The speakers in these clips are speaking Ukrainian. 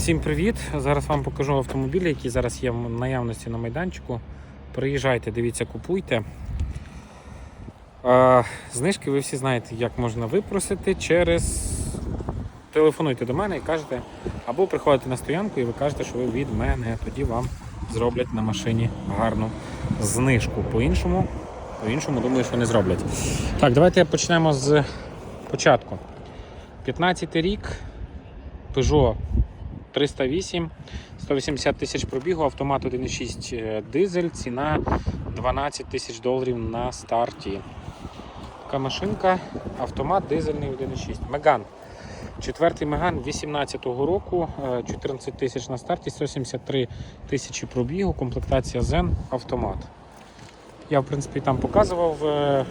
Всім привіт! Зараз вам покажу автомобілі, які зараз є в наявності на майданчику. Приїжджайте, дивіться, купуйте. Знижки ви всі знаєте, як можна випросити через. Телефонуйте до мене і кажете, або приходите на стоянку і ви кажете, що ви від мене. Тоді вам зроблять на машині гарну знижку. По-іншому, по-іншому, думаю, що не зроблять. Так, давайте почнемо з початку. 15 рік, Peugeot 308, 180 тисяч пробігу, автомат 1.6 е, дизель, ціна 12 тисяч доларів на старті. Така машинка, автомат дизельний 1.6. Меган. Четвертий Меган 18-го року, е, 14 тисяч на старті, 173 тисячі пробігу, комплектація Zen, автомат. Я, в принципі, там показував е,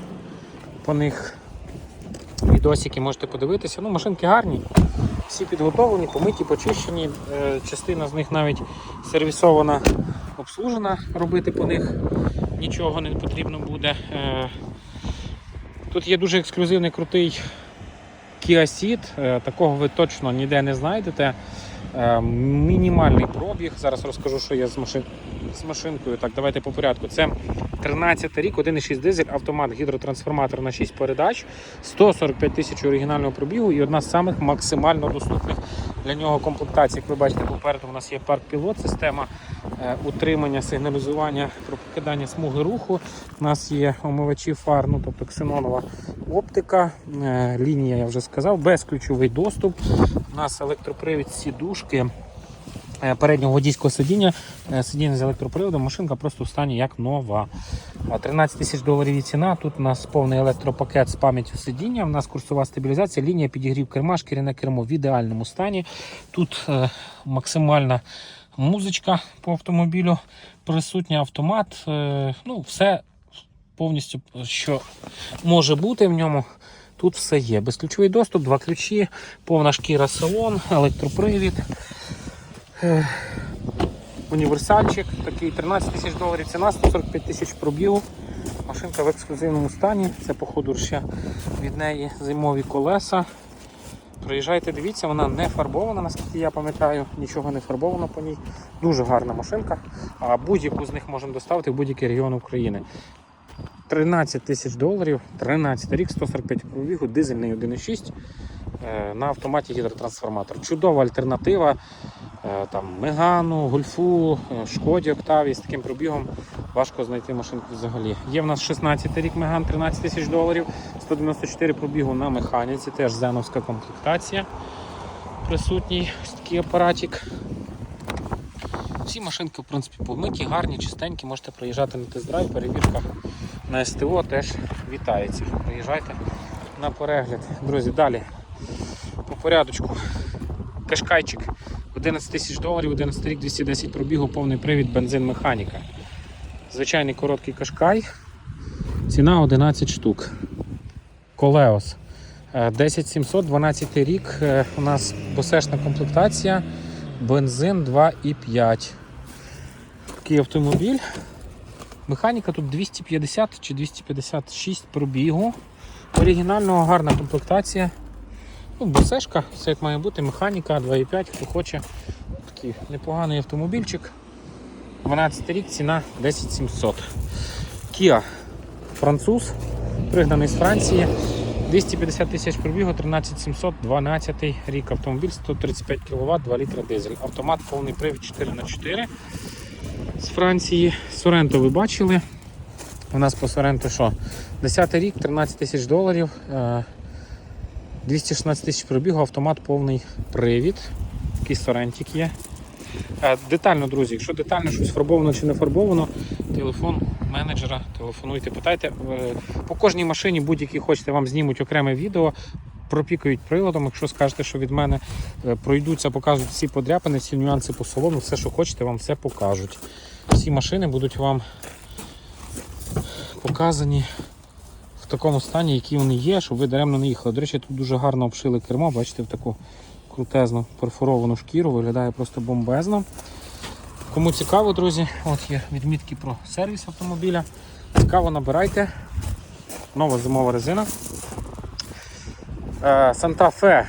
по них відосики, можете подивитися. Ну, машинки гарні, всі підготовлені, помиті, почищені. Е, Частина з них навіть сервісована, обслужена, робити по них нічого не потрібно буде. Е, Тут є дуже ексклюзивний крутий Kia. Е, Такого ви точно ніде не знайдете. Мінімальний пробіг. Зараз розкажу, що є з машинкою. Так, давайте по порядку. Це 13 рік, 1,6 дизель, автомат, гідротрансформатор на 6 передач, 145 тисяч оригінального пробігу і одна з самих максимально доступних для нього комплектацій. Як ви бачите, попереду у нас є парк пілот, система е, утримання, сигналізування про покидання смуги руху. У нас є омивачі фар, ну тобто ксенонова оптика, е, лінія, я вже сказав, безключовий доступ. У нас електропривід сідушки. Е, Переднього водійського сидіння, е, сидіння з електроприводом, машинка просто в стані як нова. 13 тисяч доларів її ціна. Тут у нас повний електропакет з пам'яттю сидіння. У нас курсова стабілізація, лінія підігрів керма, шкіряне кермо в ідеальному стані. Тут е, максимальна музичка по автомобілю, присутня автомат. Е, ну, все повністю, що може бути в ньому. Тут все є. Безключовий доступ, два ключі, повна шкіра салон, електропривід. Універсальчик, такий 13 тисяч доларів ціна, 145 тисяч пробігу. Машинка в ексклюзивному стані. Це, походу, ще від неї зимові колеса. Приїжджайте, дивіться, вона не фарбована, наскільки я пам'ятаю, нічого не фарбовано по ній. Дуже гарна машинка. А будь-яку з них можемо доставити в будь-який регіон України. 13 тисяч доларів, 13 рік, 145 пробігу, дизельний 1.6 е, на автоматі гідротрансформатор. Чудова альтернатива е, там, Мегану, Гольфу, е, Шкоді Октаві з таким пробігом важко знайти машинку взагалі. Є в нас 16 рік Меган, 13 тисяч доларів, 194 пробігу на механіці, теж зеновська комплектація. Присутній ось такий апаратик. Всі машинки, в принципі, помиті, гарні, чистенькі, можете приїжджати на тест-драйв, перевірка на СТО теж вітається. Приїжджайте на перегляд. Друзі, далі порядочку. Кашкайчик 11 тисяч доларів, 11 рік, 210 пробігу, повний привід, бензин механіка. Звичайний короткий кашкай. Ціна 11 штук. Колеос. Е, 10700, 12 рік. Е, У нас босешна комплектація. Бензин 2,5. Такий автомобіль. Механіка тут 250 чи 256 пробігу. Оригінального гарна комплектація. Ну, босешка, все як має бути, механіка 2,5, хто хоче. Такий непоганий автомобільчик. 12 рік, ціна 10700. Kia француз, пригнаний з Франції. 250 тисяч пробігу, 13700, 12 рік автомобіль, 135 кВт, 2 літра дизель. Автомат повний привід 4х4 з Франції. Соренто ви бачили. У нас по Соренто що? 10 рік, 13 тисяч доларів, е, 216 тисяч пробігу, автомат повний привід. Такий Сорентик є. Е, Детально, друзі, якщо детально щось фарбовано чи не фарбовано, телефон менеджера, телефонуйте, питайте. Е, По кожній машині будь-який хочете, вам знімуть окреме відео, пропікають приладом. Якщо скажете, що від мене е, пройдуться, покажуть всі подряпини, всі нюанси по салону, все, що хочете, вам все покажуть. Всі машини будуть вам показані в такому стані, які вони є, щоб ви даремно не їхали. До речі, тут дуже гарно обшили кермо, бачите, в таку крутезну перфоровану шкіру, виглядає просто бомбезно. Кому цікаво, друзі, от є відмітки про сервіс автомобіля. Цікаво, набирайте. Нова зимова резина. Санта Фе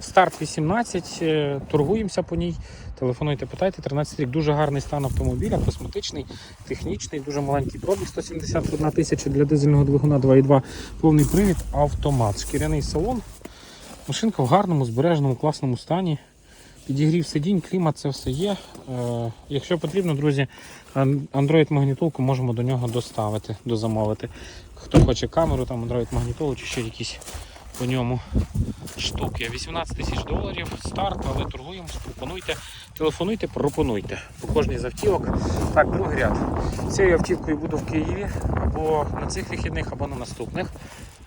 Старт 18, е, торгуємося по ній. Телефонуйте, питайте. 13 рік. Дуже гарний стан автомобіля, косметичний, технічний, дуже маленький пробіг, 171 тисяча для дизельного двигуна 2.2, повний привід, автомат, шкіряний салон. Машинка в гарному, збереженому, класному стані. Підігрів сидінь, клімат, це все є. Е, якщо потрібно, друзі, Android-магнітолку можемо до нього доставити, дозамовити. Хто хоче камеру, там Android-магнітолу чи ще якісь по ньому штуки. 18 тисяч доларів, старт, але торгуємо, пропонуйте, телефонуйте, пропонуйте. По кожній з автівок. Так, другий ряд. Цією автівкою буду в Києві або на цих вихідних, або на наступних.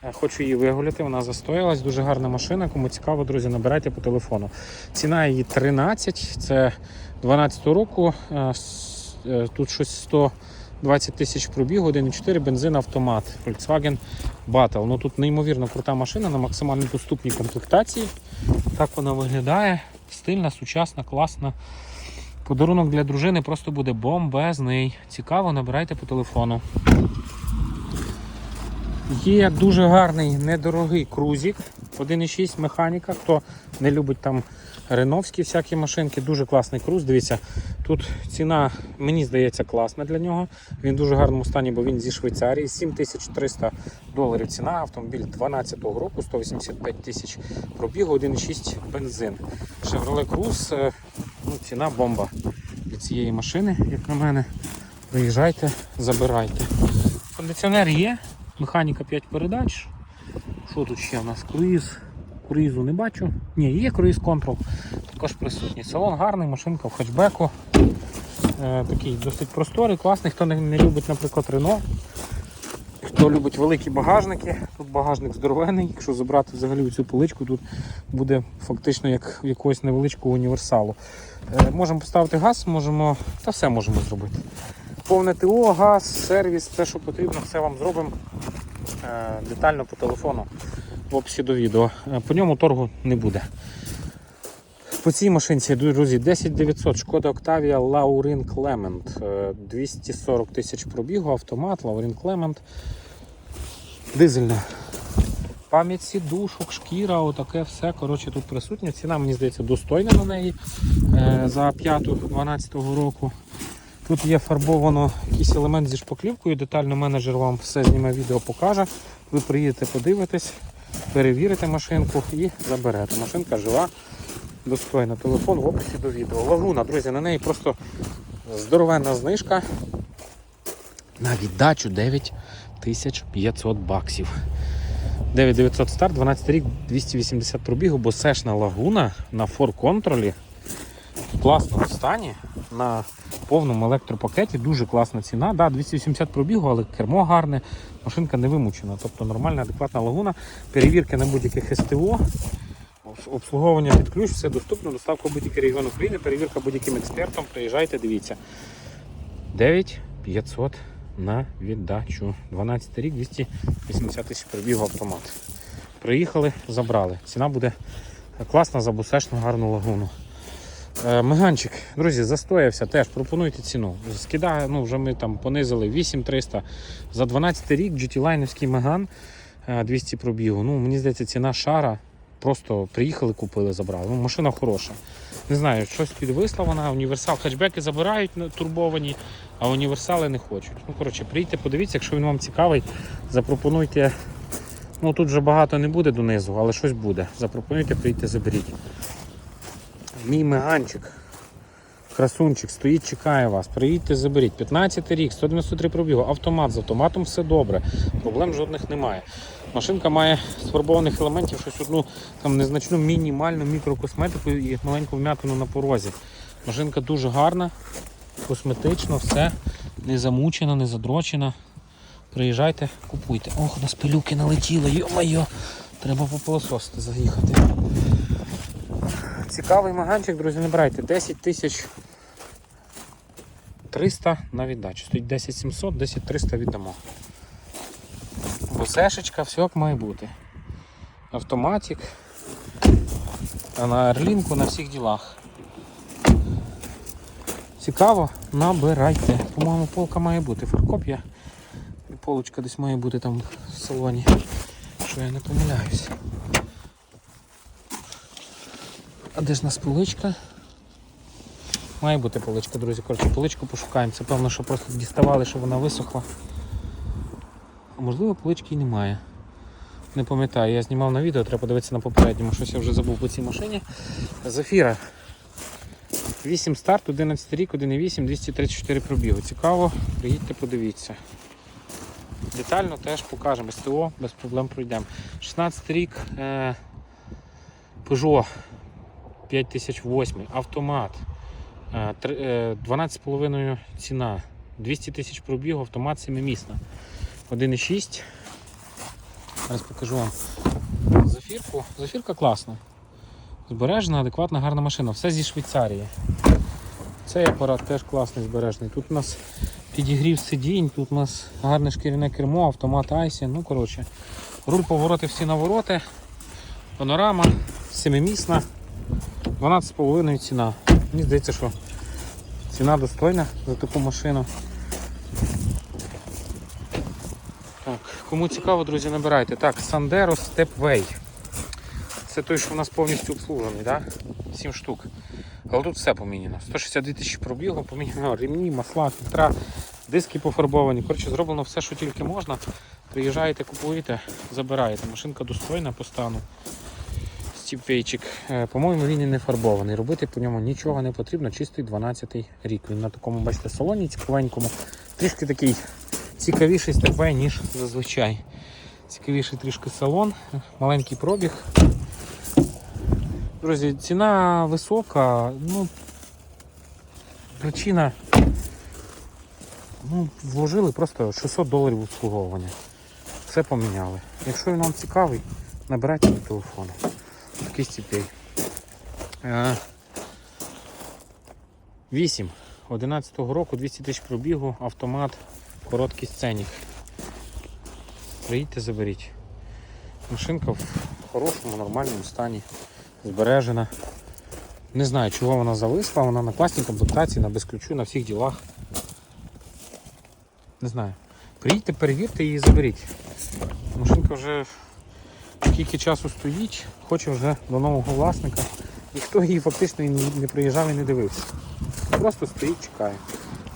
Е, Хочу її вигуляти, вона застоялась. Дуже гарна машина. Кому цікаво, друзі, набирайте по телефону. Ціна її 13, це 12 року. Е, е, Тут щось 120 тисяч пробігу, 1,4 бензин автомат. Volkswagen Battle. Ну тут неймовірно крута машина на максимально доступній комплектації. Так вона виглядає. Стильна, сучасна, класна. Подарунок для дружини просто буде бомбезний. Цікаво, набирайте по телефону. Є дуже гарний недорогий крузік. 1,6 механіка. Хто не любить там реновські всякі машинки, дуже класний круз. Дивіться, тут ціна, мені здається, класна для нього. Він в дуже гарному стані, бо він зі Швейцарії. 7300 доларів ціна. Автомобіль 12-го року, 185 тисяч пробігу, 1,6 бензин. Chevrolet Cruze, е, ну, ціна бомба для цієї машини, як на мене. Приїжджайте, забирайте. Кондиціонер є, механіка 5 передач. Що тут ще у нас? Круїз. Круїзу не бачу. Ні, є круїз контрол. Також присутній. Салон гарний, машинка в хетчбеку. Е, такий досить просторий, класний. Хто не, не любить, наприклад, Рено. Хто любить великі багажники, тут багажник здоровений. Якщо забрати взагалі цю поличку, тут буде фактично як якогось невеличкого універсалу. Е, можемо поставити газ, можемо, та все можемо зробити. Повне ТО, газ, сервіс, все, що потрібно, все вам зробимо е, детально по телефону в описі до відео. Е, По ньому торгу не буде. По цій машинці, друзі, 10900, шкода Laurin Clement. Е, 240 тисяч пробігу, автомат, Laurin Clement. Дизельна. Пам'ять сідушок, шкіра, отаке все. Коротше, тут присутнє. Ціна, мені здається, достойна на неї е, за 5 року. Тут є фарбовано якийсь елемент зі шпаклівкою. Детально менеджер вам все зніме відео покаже. Ви приїдете, подивитесь, перевірите машинку і заберете. Машинка жива, достойна. Телефон в описі до відео. Лагуна, друзі, на неї просто здоровенна знижка. На віддачу 9500 баксів. 9900 старт, 12 рік, 280 пробігу, бо сешна лагуна на фор-контролі в класному стані на повному електропакеті. Дуже класна ціна. Да, 280 пробігу, але кермо гарне, машинка не вимучена. Тобто нормальна, адекватна лагуна. Перевірки на будь-яких СТО. Обслуговування під ключ, все доступно, доставка будь-який регіон України, перевірка будь-яким експертом. Приїжджайте, дивіться. 9500 на віддачу. 12 рік, 280 тисяч пробігу автомат. Приїхали, забрали. Ціна буде класна за бусешну гарну лагуну. Е, Меганчик, друзі, застоявся теж. Пропонуйте ціну. Скидає, ну вже ми там понизили 8300 за 12 рік GT-лайнівський Меган е, 200 пробігу. Ну, мені здається, ціна шара. Просто приїхали, купили, забрали. Ну, машина хороша. Не знаю, щось підвисла вона, універсал. Хетчбеки забирають турбовані, а універсали не хочуть. Ну, коротше, приїдьте, подивіться, якщо він вам цікавий, запропонуйте. Ну тут вже багато не буде донизу, але щось буде. Запропонуйте, прийти, заберіть. Мій меганчик. Красунчик стоїть, чекає вас. Приїдьте, заберіть. 15 рік, 193 пробігу, автомат з автоматом все добре. Проблем жодних немає. Машинка має сфарбованих елементів щось одну там незначну мінімальну мікрокосметику і маленьку вм'ятину на порозі. Машинка дуже гарна, косметично, все не замучена, не задрочена. Приїжджайте, купуйте. Ох, у нас пилюки налетіли, йо-моє, треба попилососити, заїхати. Цікавий маганчик, друзі, не брайте. 10 тисяч 300 на віддачу. Стоїть 10 700, 10 300 віддамо. Бусешечка, все як має бути. Автоматик. А на Арлінку на всіх ділах. Цікаво, набирайте. По-моєму, полка має бути. Фаркоп є. І полочка десь має бути там в салоні. Що я не помиляюсь. А де ж нас поличка? Має бути поличка, друзі. Коротше, поличку пошукаємо. Це певно, що просто діставали, щоб вона висохла. А можливо, полички і немає. Не пам'ятаю, я знімав на відео, треба подивитися на попередньому, щось я вже забув по цій машині. Зафіра. 8 старт, 11 рік, 1,8, 234 пробігу. Цікаво, приїдьте, подивіться. Детально теж покажемо. СТО без проблем пройдемо. 16 рік е, Peugeot 5008, автомат. Е, три- е, 12,5 ціна. 200 тисяч пробігу, автомат 7-місна. 1,6. Зараз покажу вам зафірку. Зафірка класна. Збережена, адекватна, гарна машина. Все зі Швейцарії. Цей апарат теж класний збережений. Тут у нас підігрів сидінь, тут у нас гарне шкіряне кермо, автомат Айсі. Ну, коротше, руль повороти всі навороти, панорама, семимісна, 12,5 ціна. Мені здається, що ціна достойна за таку машину. Так, кому цікаво, друзі, набирайте. Так, Sandero Stepway. Це той, що у нас повністю обслужений, да? 7 штук. Але тут все поміняно. 162 тисячі пробігу, поміняно ремні, масла, фільтра, диски пофарбовані. Коротше, зроблено все, що тільки можна. Приїжджаєте, купуєте, забираєте. Машинка достойна по стану. Стіпвейчик. Е, По-моєму, він і не фарбований. Робити по ньому нічого не потрібно, чистий 12-й рік. Він на такому, бачите, салоні цікавенькому. Трішки такий цікавіший степвей, ніж зазвичай. Цікавіший трішки салон, маленький пробіг. Друзі, ціна висока, ну причина. Ну, вложили просто 600 доларів обслуговування. Все поміняли. Якщо він вам цікавий, набирайте до телефону. Такий стіпей. 8. 11 року 200 тисяч пробігу, автомат, короткий сценік. Приїдьте, заберіть. Машинка в хорошому, нормальному стані, збережена. Не знаю, чого вона зависла, вона на класній комплектації, на безключу, на всіх ділах. Не знаю. Приїдьте, перевірте і заберіть. Машинка вже скільки часу стоїть, хоче вже до нового власника. Ніхто її фактично не приїжджав і не дивився. Просто стоїть, чекає.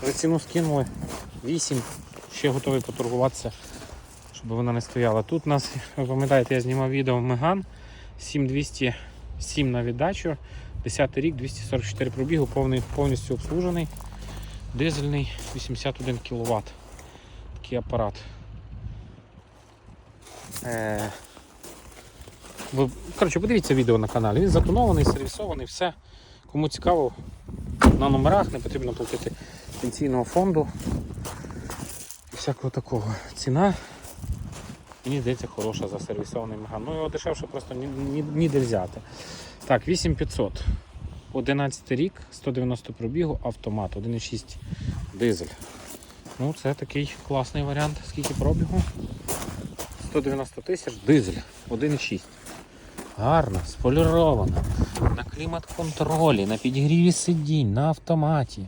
Вже ціну скинули 8, ще готовий поторгуватися, щоб вона не стояла. Тут у нас, ви пам'ятаєте, я знімав відео Меган 7207 на віддачу, 10 рік, 244 пробігу, повний, повністю обслужений, дизельний 81 кВт. Такий апарат. Е, ви, коротше, подивіться відео на каналі. Він затонований, сервісований, все. Кому цікаво, на номерах не потрібно платити пенсійного фонду і всякого такого. Ціна, мені здається, хороша за сервісований меган. Ну його дешевше просто ні, ні, ніде взяти. Так, 8500. 11 рік, 190 пробігу, автомат, 1,6 дизель. Ну, це такий класний варіант. Скільки пробігу? 190 тисяч, дизель, 1,6. Гарна, сполірована, на клімат-контролі, на підігріві сидінь, на автоматі.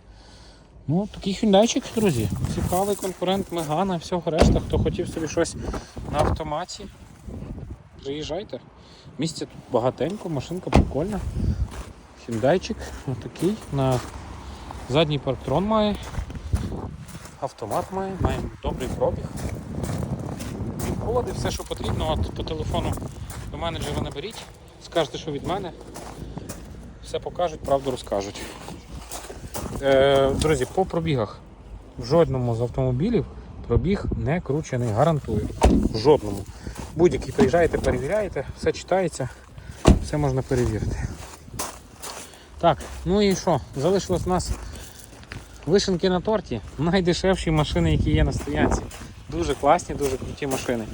Ну, такий хюндайчик, друзі. Цікавий конкурент Мегана всього решта. Хто хотів собі щось на автоматі, приїжджайте. Місця тут багатенько, машинка прикольна. Хюндайчик отакий. На задній парктрон має. Автомат має, має добрий пробіг. Проводи, все, що потрібно, от по телефону до менеджера наберіть, скажете, що від мене. Все покажуть, правду розкажуть. Е, друзі, по пробігах. В жодному з автомобілів пробіг не кручений, гарантую. В жодному. Будь-який приїжджаєте, перевіряєте, все читається, все можна перевірити. Так, ну і що? Залишилось у нас вишенки на торті. Найдешевші машини, які є на стоянці. Дуже класні, дуже круті машини.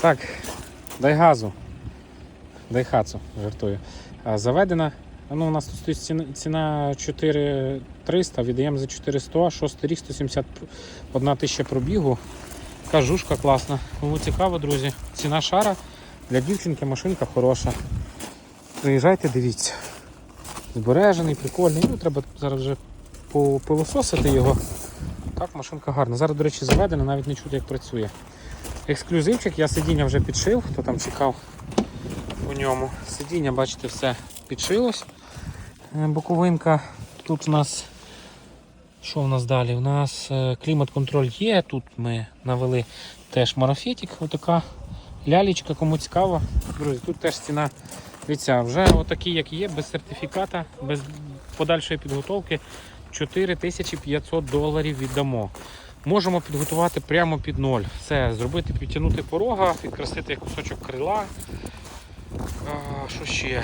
Так, дай газу. Дайхацу, жартую. Заведена. Ну, у нас тут стоїть ціна, ціна 4300, віддаємо за 400, 6 рік 171 тисяча пробігу. Така жушка класна. Кому цікаво, друзі. Ціна шара для дівчинки машинка хороша. Приїжджайте, дивіться. Збережений, прикольний. Ну, треба зараз вже попилососити його. Так, машинка гарна. Зараз, до речі, заведена, навіть не чути, як працює. Ексклюзивчик, я сидіння вже підшив, хто там чекав ньому. Сидіння, бачите, все підшилось. Е, Боковинка. Тут у нас. Що в нас далі? У нас е, клімат-контроль є. Тут ми навели теж марафетик. Отака лялечка, кому цікаво. Друзі, тут теж ціна. Дивіться, вже отакі, як є, без сертифіката, без подальшої підготовки 4500 доларів віддамо. Можемо підготувати прямо під ноль. Це зробити, підтягнути порога, підкрасити кусочок крила. А, що ще?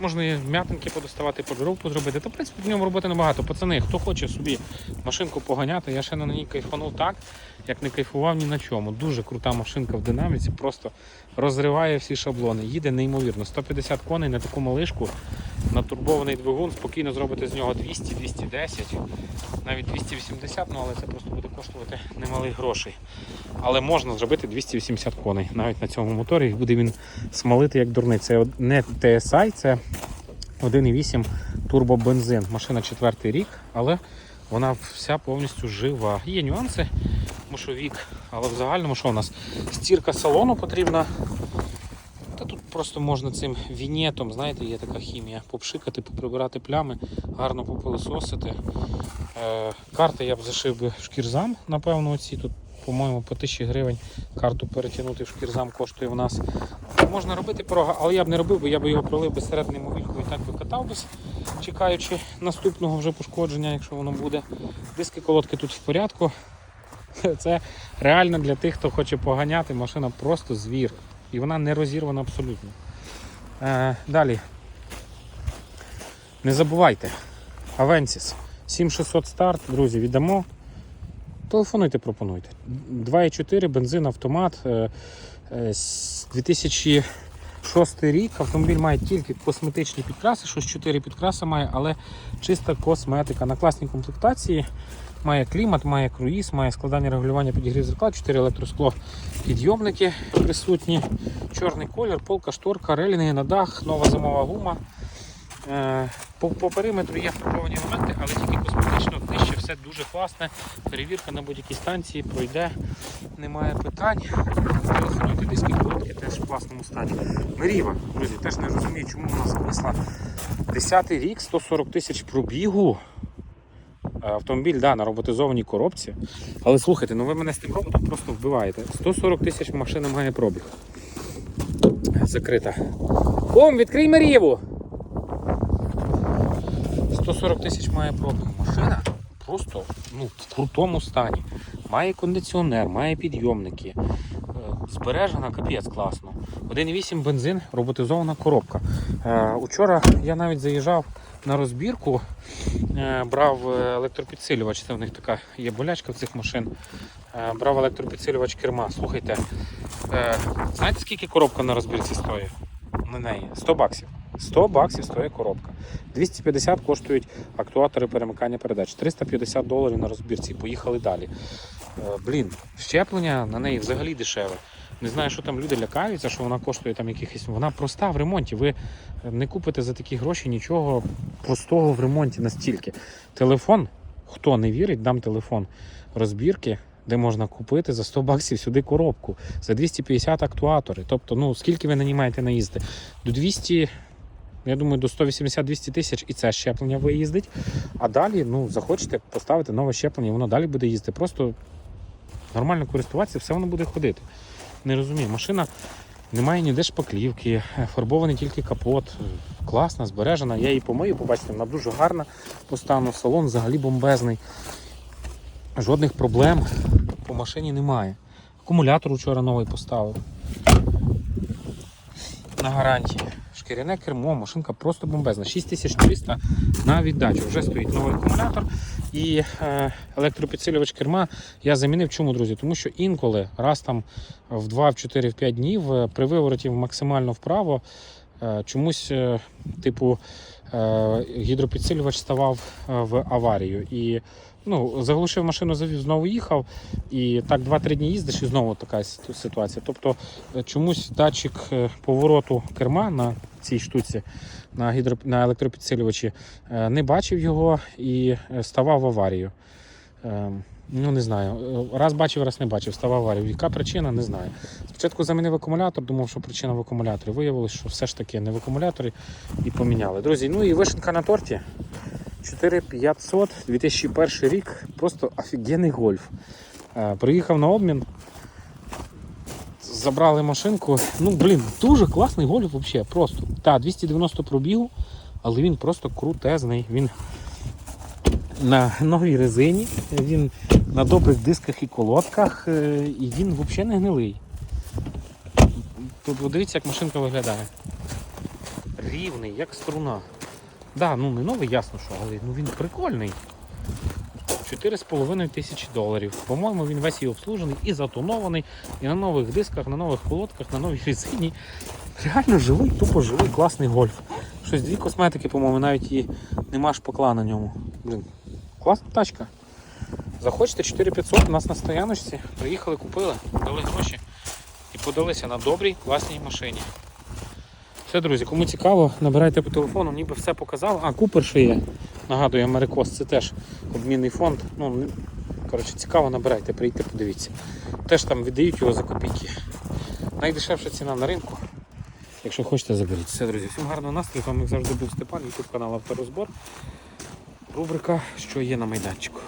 Можна і м'ятинки подоставати, подробку зробити. Та, в принципі, в ньому роботи небагато. Пацани, хто хоче собі машинку поганяти, я ще на ній кайфанув так, як не кайфував ні на чому. Дуже крута машинка в динаміці, просто розриває всі шаблони. Їде неймовірно. 150 коней на таку малишку, на турбований двигун, спокійно зробити з нього 200-210, навіть 280, ну але це просто буде коштувати немалих грошей. Але можна зробити 280 коней навіть на цьому моторі. І буде він смалити як дурний. Це не TSI, це 1,8 турбобензин. Машина четвертий рік, але вона вся повністю жива. Є нюанси, тому що вік, але в загальному що у нас? Стірка салону потрібна. Та тут просто можна цим вінетом, знаєте, є така хімія, попшикати, поприбирати плями, гарно попилисосити. Е, карти я б зашив би в шкірзам, напевно, оці тут, по-моєму, по 1000 гривень карту перетягнути в шкірзам коштує в нас. Можна робити порога, але я б не робив, бо я б його пролив безсередньому вільку і так би катав би, чекаючи наступного вже пошкодження, якщо воно буде. Диски колодки тут в порядку. Це реально для тих, хто хоче поганяти. Машина просто звір. І вона не розірвана абсолютно. Е, далі. Не забувайте. Avensis 7600 старт, друзі, віддамо. Телефонуйте, пропонуйте. 2,4 бензин, автомат. е, е, 2006 рік автомобіль має тільки косметичні підкраси, щось 4 підкраси має, але чиста косметика. На класній комплектації має клімат, має круїз, має складання регулювання підігрів зеркал, 4 електроскло підйомники присутні, чорний колір, полка, шторка, релінги на дах, нова зимова гума. Е, По, по периметру є фарбовані елементи, але тільки косметично нижче все дуже класне. Перевірка на будь-якій станції пройде, немає питань. Телефонуйте диски колодки теж в класному стані. Меріва, друзі, теж не розумію, чому вона зависла. 10 рік, 140 тисяч пробігу. Е, Автомобіль да, на роботизованій коробці. Але слухайте, ну ви мене з тим роботом просто вбиваєте. 140 тисяч машина має пробіг. Закрита. Ком, відкрий Марієву! 140 тисяч має пробіг. Машина просто ну, в крутому стані. Має кондиціонер, має підйомники. Е, Збережена капець класно. 1,8 бензин, роботизована коробка. Е, Учора я навіть заїжджав на розбірку, е, брав електропідсилювач. Це в них така є болячка в цих машин. Брав електропідсилювач керма. Слухайте, знаєте скільки коробка на розбірці стоїть? На неї 100 баксів. 100 баксів стоїть коробка. 250 коштують актуатори перемикання передач. 350 доларів на розбірці. Поїхали далі. Е, Блін, щеплення на неї взагалі дешеве. Не знаю, що там люди лякаються, що вона коштує там якихось. Вона проста в ремонті. Ви не купите за такі гроші нічого простого в ремонті настільки. Телефон, хто не вірить, дам телефон розбірки, де можна купити за 100 баксів сюди коробку, за 250 актуатори. Тобто, ну скільки ви нанімаєте наїзди? До 200. Я думаю, до 180-200 тисяч і це щеплення виїздить. А далі, ну, захочете поставити нове щеплення, воно далі буде їздити. Просто нормально користуватися, все воно буде ходити. Не розумію, машина немає ніде шпаклівки, фарбований тільки капот. Класна, збережена. Я її помию, побачите, вона дуже гарна по стану. Салон взагалі бомбезний. Жодних проблем по машині немає. Акумулятор вчора новий поставив. На гарантії. Шкіряне кермо, машинка просто бомбезна. 6300 на віддачу. Вже стоїть новий акумулятор і е, електропідсилювач керма я замінив. Чому, друзі? Тому що інколи раз там в 2, в 4, в 5 днів е, при вивороті максимально вправо е, чомусь, типу, гідропідсилювач ставав в аварію. І ну, заглушив машину, завів, знову їхав. І так 2-3 дні їздиш, і знову така ситуація. Тобто чомусь датчик повороту керма на цій штуці, на, гідро, на електропідсилювачі, е, не бачив його і е, ставав в аварію. Ем, ну, не знаю. Е, Раз бачив, раз не бачив, став аварію. Яка причина, не знаю. Спочатку замінив акумулятор, думав, що причина в акумуляторі. Виявилось, що все ж таки не в акумуляторі і поміняли. Друзі, ну і вишенка на торті. 4500, 2001 рік, просто офігенний гольф. Приїхав на обмін, забрали машинку. Ну, блін, дуже класний гольф взагалі, просто. Так, 290 пробігу, але він просто крутезний. Він на новій резині, він на добрих дисках і колодках, е, і він взагалі не гнилий. Подивіться, як машинка виглядає. Рівний, як струна. Да, ну не новий, ясно, що, але ну, він прикольний. 4,5 тисячі доларів. По-моєму, він весь і обслужений, і затонований, і на нових дисках, на нових колодках, на новій резині. Реально живий, тупо живий, класний гольф. Щось дві косметики, по-моєму, навіть і нема шпакла на ньому. Блін, класна тачка. Захочете 4500 у нас на стояночці. Приїхали, купили, дали гроші і подалися на добрій, класній машині. Все, друзі, кому цікаво, набирайте по телефону, ніби все показав. А, Купер ще є. Нагадую, Америкос, це теж обмінний фонд. Ну, коротше, цікаво, набирайте, прийдьте, подивіться. Теж там віддають його за копійки. Найдешевша ціна на ринку. Якщо хочете, заберіть. Все, друзі, всім гарного настрою. З вами як завжди був Степан, YouTube канал Авторозбор. Рубрика Що є на майданчику.